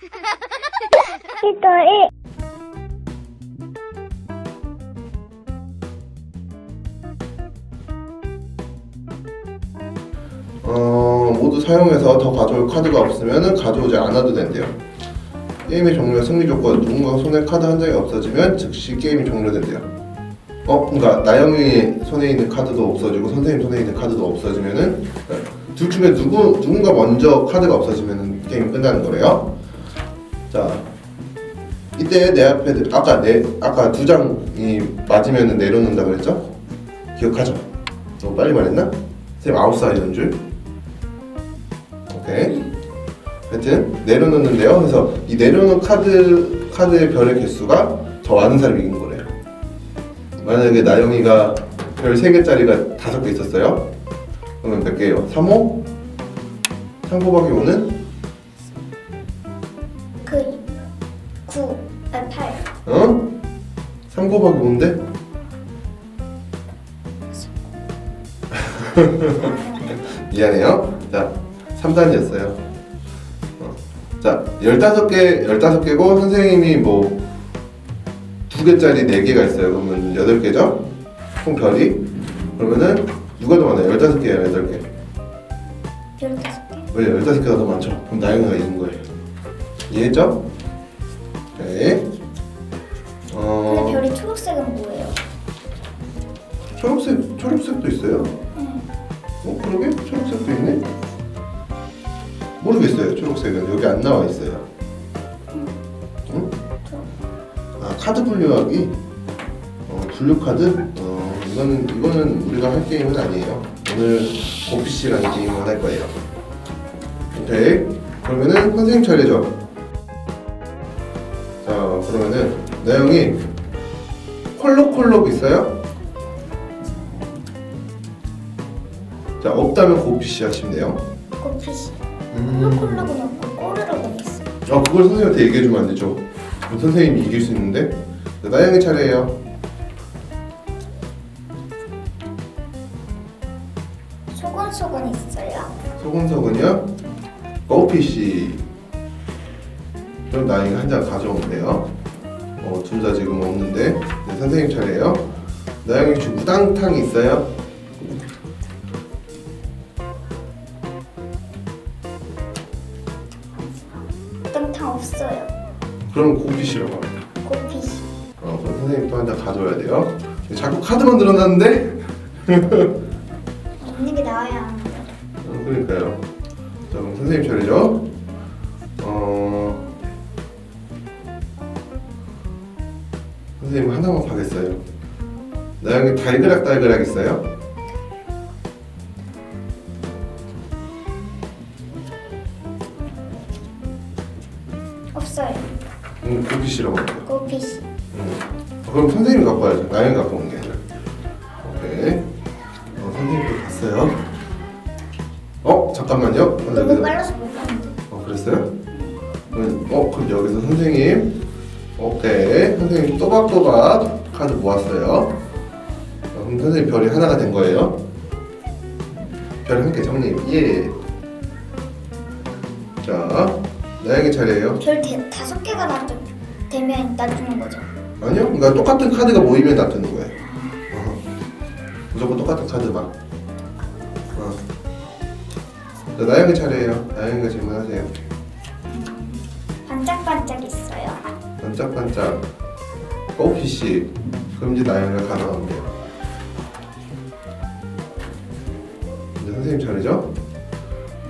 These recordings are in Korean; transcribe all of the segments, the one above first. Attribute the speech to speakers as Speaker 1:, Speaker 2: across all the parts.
Speaker 1: 히토이
Speaker 2: 어, 모두 사용해서 더 가져올 카드가 없으면 가져오지 않아도 된대요. 게임의 종료 승리 조건 누군가 손에 카드 한 장이 없어지면 즉시 게임이 종료된대요. 어, 그러니까 나영이 손에 있는 카드도 없어지고 선생님 손에 있는 카드도 없어지면은 둘 중에 누구 누군가 먼저 카드가 없어지면은 게임 끝나는 거래요. 자, 이때 내 앞에 아까 내 아까 두 장이 맞으면은 내려놓는다 그랬죠? 기억하죠? 너무 빨리 말했나? 아홉 살이던 줄. 오케이. 하여튼 내려놓는데요. 그래서 이 내려놓은 카드 카드의 별의 개수가 더 많은 사람이 이긴 거래요. 만약에 나영이가 별 3개짜리가 5개 있었어요. 그러면 몇 개예요? 3호? 3 곱하기 5는? 3 곱하기 5인데? 미안해요. 자, 3단이었어요. 어. 자, 15개, 15개고 선생님이 뭐 2개짜리 4개가 있어요. 그러면 8개죠? 총 별이? 그러면은 누가 더 많아요? 15개예요, 8개.
Speaker 1: 15개
Speaker 2: 왜 15개가 더 많죠? 그럼 나영이가 이긴 거예요. 이해했죠? 오
Speaker 1: 초록색,
Speaker 2: 초록색도 있어요.
Speaker 1: 응.
Speaker 2: 어, 그러게? 초록색도 있네? 모르겠어요, 초록색은. 여기 안 나와 있어요. 응? 아, 카드 분류하기? 어, 분류 카드? 어, 이거는, 이거는 우리가 할 게임은 아니에요. 오늘 고피씨라는 게임을 할 거예요. 오케이. 그러면은 선생님 차례죠. 자, 그러면은, 나영이 콜록콜록 있어요? 자, 없다면 고피씨 하시면 돼요. 음.
Speaker 1: 콜록콜록은 없고 꼬르륵은 있어
Speaker 2: 아 그걸 선생님한테 얘기해주면 안 되죠. 그럼 선생님이 이길 수 있는데. 자, 나영이 차례예요.
Speaker 1: 소곤소곤 있어요?
Speaker 2: 소근소근이요. 고피씨. 그럼 나영이가 한장 가져오면 돼요. 어, 둘 다 지금 없는데. 네, 선생님 차례예요. 나영이 주 우당탕 있어요? 그럼 고피씨라고 합니다.
Speaker 1: 꽃피시
Speaker 2: 어, 그럼 선생님 또 한 장 가져와야 돼요. 자꾸 카드만 늘어났는데?
Speaker 1: 없는 게 나와야 하는데
Speaker 2: 어, 그러니까요. 자, 그럼 선생님 차례죠. 어, 선생님 하나만 가겠어요. 나영이 달그락 달그락 있어요? 응, 보기 싫어. 응.
Speaker 1: 꽃피시
Speaker 2: 그럼 선생님이 갖고 와야죠. 나영이 갖고 온 게 아니라. 오케이. 어, 선생님도 갔어요. 어, 잠깐만요. 어,
Speaker 1: 너무
Speaker 2: 여기서-
Speaker 1: 빨라서 못 봤는데
Speaker 2: 어 그랬어요? 그럼, 어 그럼 여기서 선생님 오케이 선생님 또박또박 카드 모았어요 어, 그럼 선생님 별이 하나가 된 거예요 별한개 정리 예 자 나영이 차례예요
Speaker 1: 별 대, 다섯 개가 놔 되면 놔주는 거죠.
Speaker 2: 아니요. 그러니까 똑같은 카드가 모이면 놔두는 거예요. 어. 무조건 똑같은 카드만 어. 자, 나영이 차례예요. 나영이가 질문하세요.
Speaker 1: 반짝반짝 있어요.
Speaker 2: 반짝반짝. 꼬피 씨 그럼 이제 나영이가 가능합니다 이제 선생님 차례죠?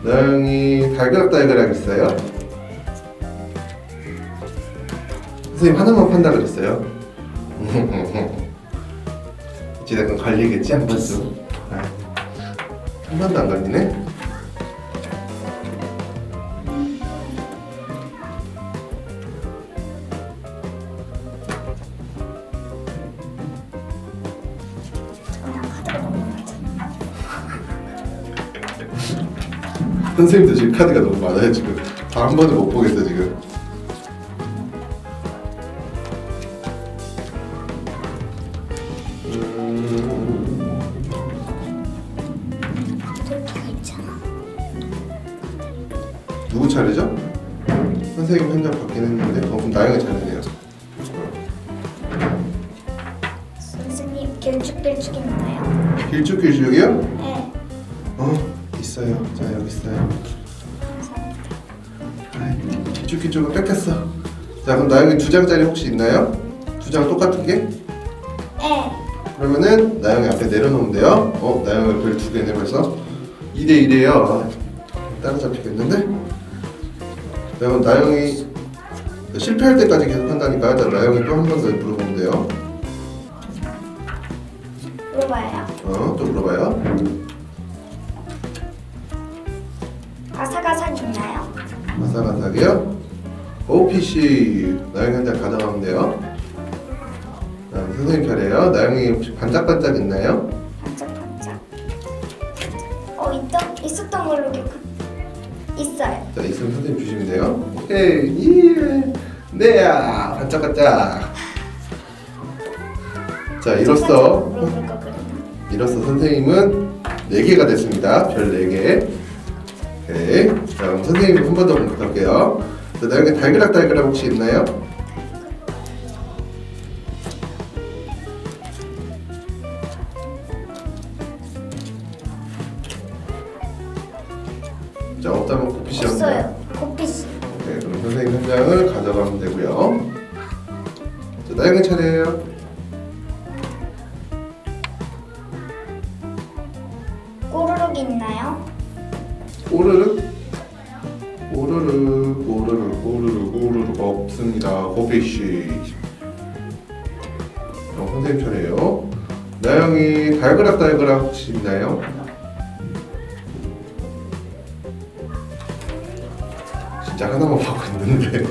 Speaker 2: 나영이 달그락달그락 있어요? 선생님 하나만 판다 그랬어요? 이제 약간 걸리겠지? 한 번쯤? 아, 한 번도 안
Speaker 1: 많잖아
Speaker 2: 선생님도 지금 카드가 너무 많아요 지금. 다 한 번에 못 보겠어 지금
Speaker 1: 길쭉길쭉 있나요?
Speaker 2: 길쭉길쭉이요?
Speaker 1: 네.
Speaker 2: 어 있어요. 자 여기 있어요.
Speaker 1: 감사합니다.
Speaker 2: 아이, 길쭉길쭉은 뺏겼어. 자 그럼 나영이 두 장짜리 혹시 있나요? 두 장 똑같은 게?
Speaker 1: 네.
Speaker 2: 그러면은 나영이 앞에 내려놓으면 돼요. 어 나영이 별 두 개네 벌써. 2대 2래요. 따라잡히겠는데? 그럼 나영이 실패할 때까지 계속 한다니까 일단 나영이 또 한 번 더 물어보면 돼요.
Speaker 1: 물어봐요.
Speaker 2: 어, 또 물어봐요.
Speaker 1: 아삭아삭 있나요?
Speaker 2: 아삭아삭이요? OPC 나영이 한장 가져가면 돼요. 다음 선생님 차례요. 나영이 혹시 반짝반짝 있나요?
Speaker 1: 반짝반짝. 어 있던 있었던 걸로 기억. 있어요.
Speaker 2: 자, 있으면 선생님 주시면 돼요. 오케이, 예, 네야, 반짝반짝. 자, 이로써? 이로써 선생님은 4개가 됐습니다. 별 4개. 오케이. 자, 그럼 선생님 한 번 더 공격할게요. 자, 달그락 달그락 혹시 있나요?
Speaker 1: 고피씨.
Speaker 2: 그럼 선생님 차례예요. 나영이 달그락 달그락 혹시 있나요? 진짜 하나만 있는데.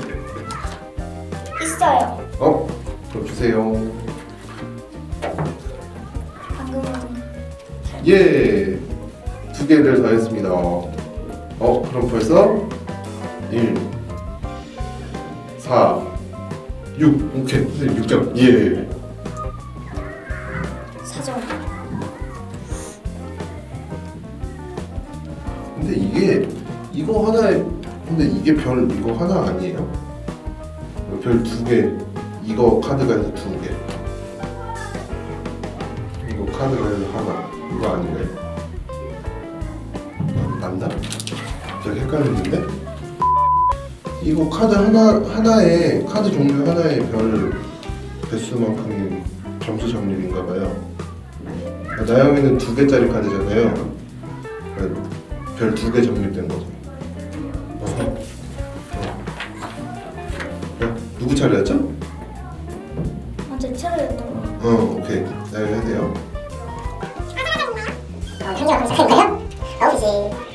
Speaker 1: 있어요.
Speaker 2: 어? 그럼 주세요. 예, 두 개를 더했습니다. 어, 그럼 벌써 1, 4, 6. 오케이, 선생님 6점. 예.
Speaker 1: 사전.
Speaker 2: 근데 이게 이거 하나에 근데 이게 별 이거 하나 아니에요? 별 두 개. 이거 카드가 해서 두 개. 이거 카드가 해서 하나. 이거 아닌가요? 맞나? 갑자기 헷갈리는데? 이거 카드 하나 하나에 카드 종류 하나에 별 개수만큼이 점수 적립인가 봐요. 나영이는 두 개짜리 카드잖아요. 별 두개 적립된 거죠. 어. 어, 누구 차례였죠?
Speaker 1: 어제 차례였던 거.
Speaker 2: 어, 오케이. 나 이거 해야 돼요.
Speaker 3: 어, 현장 검사인가요? 아홉 시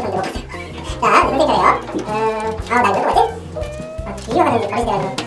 Speaker 3: 보고 싶은데 못 봤어요. 자, 선생 차례요. 음, 아, 나 이거 뭐지? 아, 이어가는 가리지 돼가지고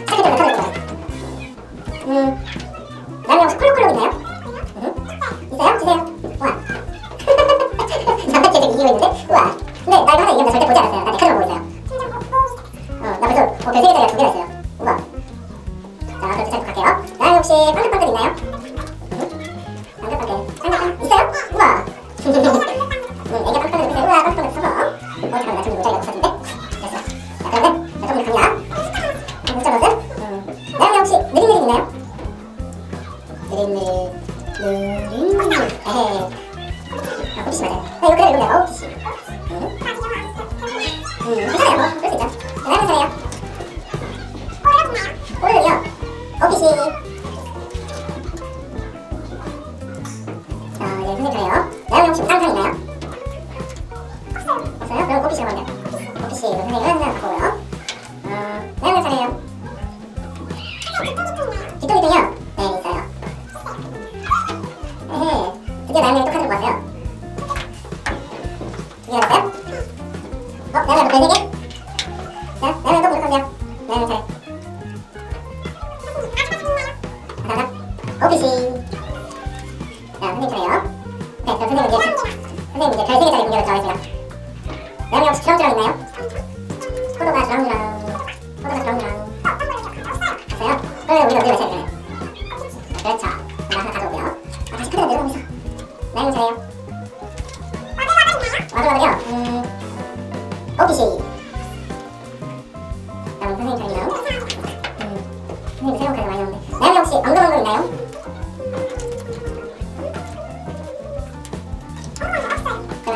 Speaker 3: 고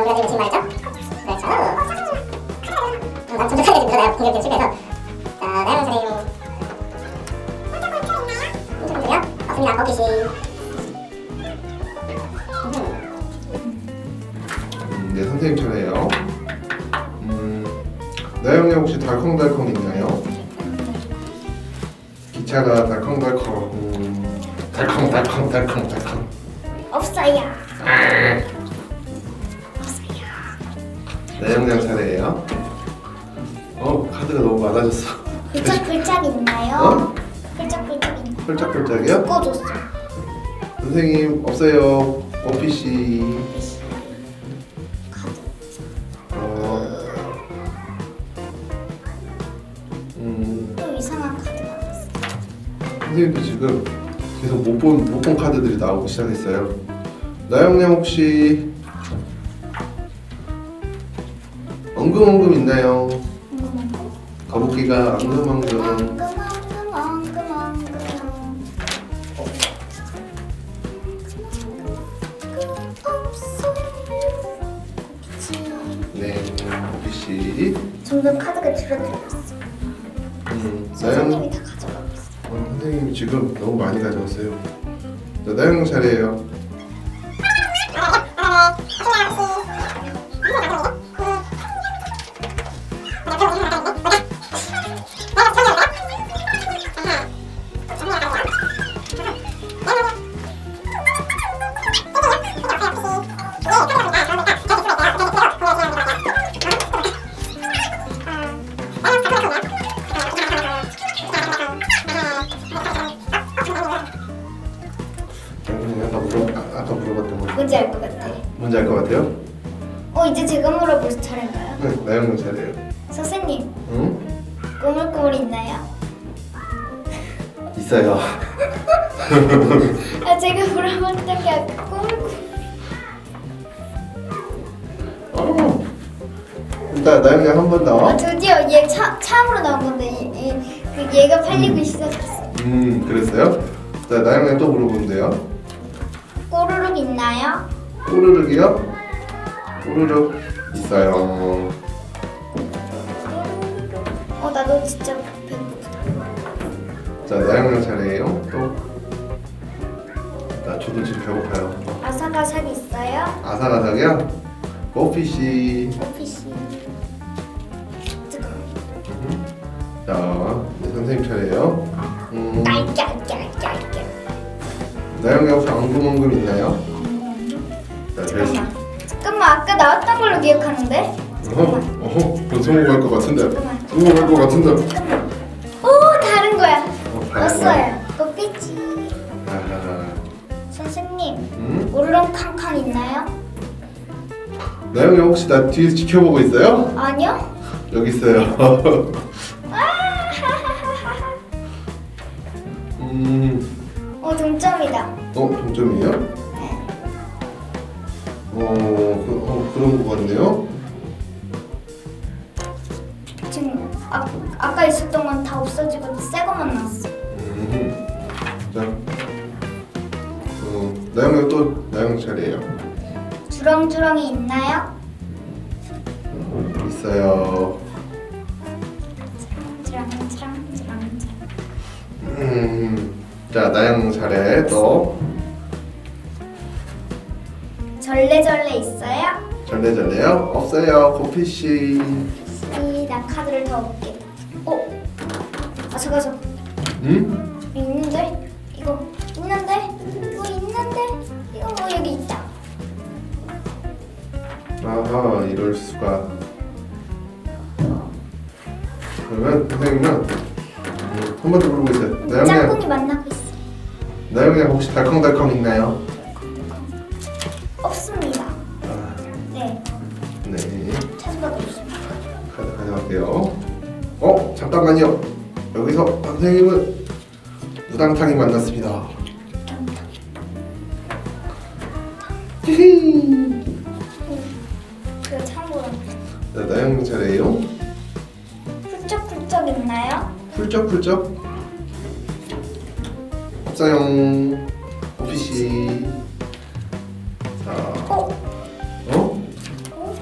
Speaker 3: 우리가 지금? 그렇죠
Speaker 2: 나영양 차례예요. 어 카드가 너무 많아졌어.
Speaker 1: 글짝글짝 있나요?
Speaker 2: 어?
Speaker 1: 글짝글짝 있나요?
Speaker 2: 펄짝펄짝이요?
Speaker 1: 묶어줬어.
Speaker 2: 선생님 없어요. 오피시. 어. 음.
Speaker 1: 또 이상한 카드가 나왔어.
Speaker 2: 선생님도 지금 계속 못 본 못 본 카드들이 나오기 시작했어요. 나영양 혹시 엉금엉금 있나요? 거북이가 엉금엉금. 네, 오피시.
Speaker 1: 점점 카드가 줄어들었어.
Speaker 2: 음, 나영
Speaker 1: 선생님이 다 가져가고 있어.
Speaker 2: 어, 선생님이 지금 너무 많이 가져왔어요. 자, 나영 차례예요. 일단 나영이 한번 더.
Speaker 1: 아 드디어 얘 차, 참으로 나온 건데 이, 이, 그 얘가 팔리고 시작했어.
Speaker 2: 음, 그랬어요? 자, 나영이 또 물어보는데요.
Speaker 1: 꼬르륵 있나요?
Speaker 2: 꼬르륵이요? 꼬르륵 있어요.
Speaker 1: 어 나도 진짜 배고프다.
Speaker 2: 자, 나영이 차례예요. 또. 나 저도 지금 배고파요.
Speaker 1: 아삭아삭 있어요?
Speaker 2: 아삭아삭이요? 오피시.
Speaker 1: 오피시.
Speaker 2: 나영이 혹시 엉금엉금 있나요? 자, 별
Speaker 1: 잠깐만. 잠깐만 아까 나왔던 걸로 기억하는데.
Speaker 2: 어허, 어허, 성공할 것 같은데.
Speaker 1: 잠깐만.
Speaker 2: 성공할 것 같은데.
Speaker 1: 잠깐만. 오 다른 거야.
Speaker 2: 어, 다른 거야?
Speaker 1: 왔어요. 꽃빛이.
Speaker 2: 아하.
Speaker 1: 선생님
Speaker 2: 음?
Speaker 1: 우르렁캉캉 있나요?
Speaker 2: 나영이 혹시 나 뒤에서 지켜보고 있어요?
Speaker 1: 아니요.
Speaker 2: 여기 있어요. 음,
Speaker 1: 어 동점이다.
Speaker 2: 어 동점이에요? 어, 그, 어 그런 거 같네요.
Speaker 1: 지금 아, 아까 있었던 건 다 없어지고 새 거만 나왔어.
Speaker 2: 음, 자, 어, 나영이 또 나영 차례예요.
Speaker 1: 주렁주렁이 있나요?
Speaker 2: 있어요.
Speaker 1: 주렁주렁 주렁주렁.
Speaker 2: 음, 자 나영 차례 또
Speaker 1: 절레절레 있어요?
Speaker 2: 절레절레요? 없어요. 고피 씨.
Speaker 1: 이, 나 카드를 더 얻게. 어? 아 잠깐.
Speaker 2: 음?
Speaker 1: 이거 있는데? 이거 있는데? 이거 있는데? 이거 뭐 여기 있다.
Speaker 2: 아하 이럴 수가. 그러면 선생님은 음, 한번더 물어보고 있어요. 나영이
Speaker 1: 짝꿍이 만나고 있어.
Speaker 2: 나영이 혹시 달컹달컹 있나요?
Speaker 1: 없습니다.
Speaker 2: 아,
Speaker 1: 네,
Speaker 2: 네.
Speaker 1: 찾아봐도 없습니다.
Speaker 2: 카드 가져갈게요. 어 잠깐만요. 여기서 선생님은 무당탕이 만났습니다. 히히.
Speaker 1: 그 참고로
Speaker 2: 자, 나영이 차례예요.
Speaker 1: 훌쩍훌쩍 있나요?
Speaker 2: 훌쩍훌쩍. 없어요. 오피시. 자,
Speaker 1: 어?
Speaker 2: 어?
Speaker 1: 어?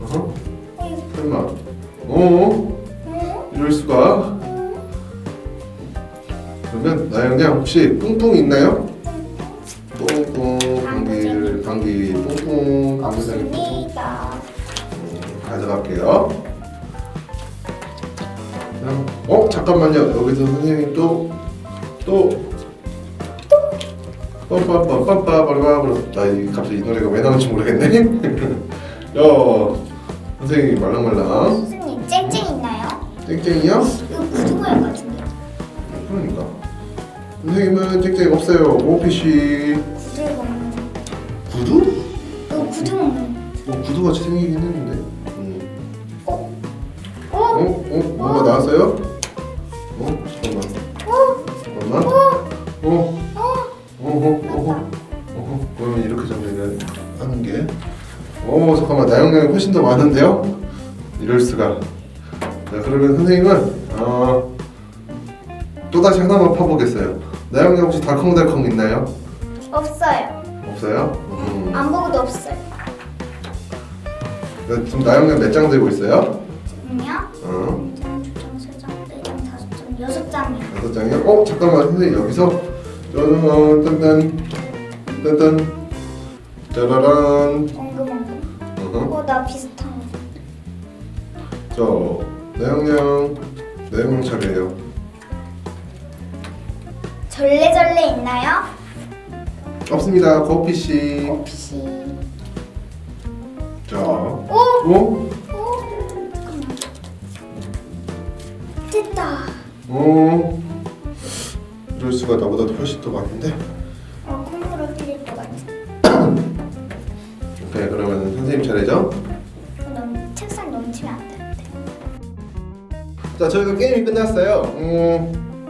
Speaker 2: 어? 설마. 어?
Speaker 1: 어?
Speaker 2: 이럴 수가. 그러면 나영양 혹시 뿡뿡 있나요? 뿡뿡 방귀를 방귀 뿡뿡 방귀상이 뿡뿡
Speaker 1: 없습니다.
Speaker 2: 음, 가져갈게요. 어 잠깐만요 여기서 선생님 또또 빰빰빰빰빰빰빰 나 갑자기 이 노래가 왜 나올지 모르겠네. 야 선생님이 말랑말랑
Speaker 1: 선생님 쨍쨍 있나요?
Speaker 2: 땡땡이요?
Speaker 1: 이거 구두 모양 같은데.
Speaker 2: 그러니까 선생님은 땡땡 없어요 오피시
Speaker 1: 구두 먹는.
Speaker 2: 구두?
Speaker 1: 이거 구두 먹는.
Speaker 2: 뭐 구두 같이 생기긴 했는데 음.
Speaker 1: 어?
Speaker 2: 어?
Speaker 1: 어?
Speaker 2: 어? 뭔가 나왔어요? 어? 잠깐만
Speaker 1: 어?
Speaker 2: 잠깐만
Speaker 1: 어?
Speaker 2: 어?
Speaker 1: 어?
Speaker 2: 어, 잠깐만 나영량이 훨씬 더 많은데요? 이럴 수가 자 그러면 선생님은 어, 또 다시 하나만 파보겠어요 나영량 혹시 달컹달컹 있나요?
Speaker 1: 없어요.
Speaker 2: 없어요? 음.
Speaker 1: 안 보고도 없어요.
Speaker 2: 네, 지금 나영량 몇장 들고 있어요?
Speaker 1: 지금요?
Speaker 2: 어,
Speaker 1: 두 장, 두 장, 세 장, 네 장, 다섯 장, 여섯 장이요.
Speaker 2: 어 잠깐만 선생님 여기서 짜라란 딴딴 딴딴 짜라란. 어,
Speaker 1: 나 비슷한 거.
Speaker 2: 저 나영량 나영량 차례예요
Speaker 1: 절레절레 있나요?
Speaker 2: 없습니다 거피씨
Speaker 1: 혹시.
Speaker 2: 자
Speaker 1: 오!
Speaker 2: 어?
Speaker 1: 오! 잠깐만. 됐다.
Speaker 2: 어? 이럴 수가 나보다 훨씬 더 많은데 자 저희가 게임이 끝났어요. 음,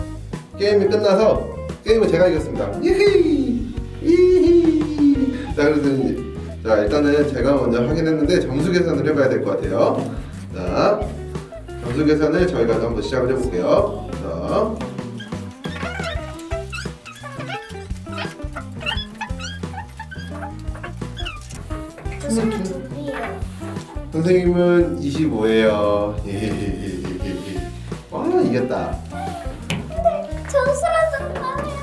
Speaker 2: 게임이 끝나서 게임은 제가 이겼습니다. 예히 이히 자 그래서 이제 자 일단은 제가 먼저 확인했는데 점수 계산을 해봐야 될 것 같아요. 자 점수 계산을 저희가 한번 시작을 해볼게요. 자. 선생님은 25예요 예예예예 와 이겼다
Speaker 1: 점수라 상관이야.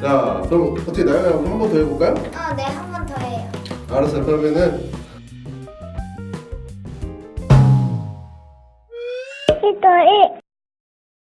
Speaker 2: 자 그럼 어떻게 나영이 한번 더 해볼까요?
Speaker 1: 아, 네, 한 번 더 해요.
Speaker 2: 알았어 그러면은